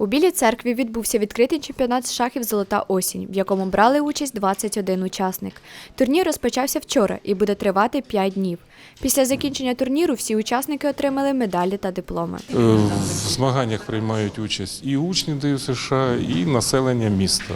У Білій церкві відбувся відкритий чемпіонат шахів Золота осінь, в якому брали участь 21 учасник. Турнір розпочався вчора і буде тривати 5 днів. Після закінчення турніру всі учасники отримали медалі та дипломи. Е, В змаганнях приймають участь і учні ДЮСШ, і населення міста.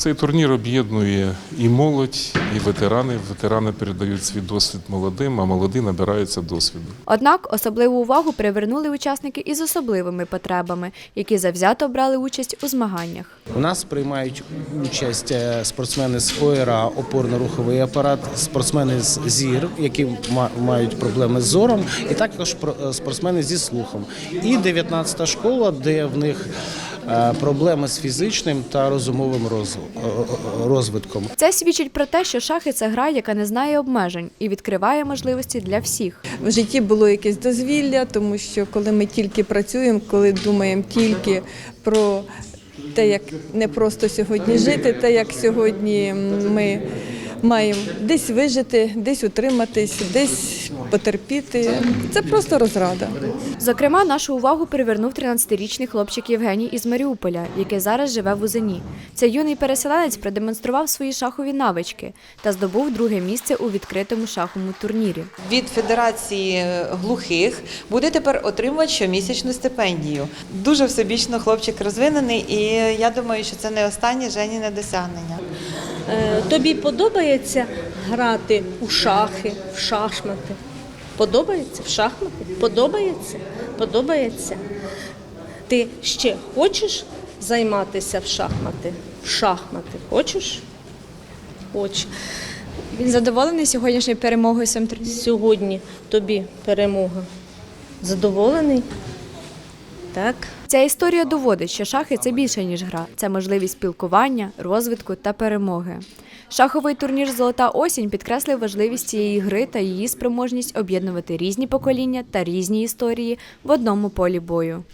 Цей турнір об'єднує і молодь, і ветерани. Ветерани передають свій досвід молодим, а молоді набираються досвіду. Однак особливу увагу привернули учасники із особливими потребами, які завзято брали участь у змаганнях. У нас приймають участь е, спортсмени з ОЕРА, опорно-руховий апарат, спортсмени з ЗІР, які ма- мають проблеми з зором, і також про- е, спортсмени зі слухом. І 19-та школа, де в них проблеми з фізичним та розумовим роз- е, е, розвитком. Це свідчить про те, що шахи це гра, яка не знає обмежень і відкриває можливості для всіх. в житті було якесь дозвілля, тому що коли ми тільки працюємо, коли думаємо тільки про те, як не просто сьогодні жити, те, як сьогодні ми маємо десь вижити, десь утриматись, десь потерпіти. Це просто розрада. Зокрема, нашу увагу привернув 13-річний хлопчик Євгеній із Маріуполя, який зараз живе в Узині. Цей юний переселенець продемонстрував свої шахові навички та здобув друге місце у відкритому шаховому турнірі. від Федерації глухих буде тепер отримувати щомісячну стипендію. Дуже всебічно хлопчик розвинений, і я думаю, що це не останнє Женіне досягнення. Е, Тобі подобається грати у шахи, в шахмати? Подобається в шахмати? Подобається? Подобається. Ти ще хочеш займатися в шахмати? В шахмати хочеш? Хочу. Він задоволений сьогоднішньою перемогою сам Сьогодні тобі перемога. Задоволений? Так. Ця історія доводить, що шахи це більше ніж гра, це можливість спілкування, розвитку та перемоги. Шаховий турнір Золота осінь підкреслив важливість цієї гри та її спроможність об'єднувати різні покоління та різні історії в одному полі бою.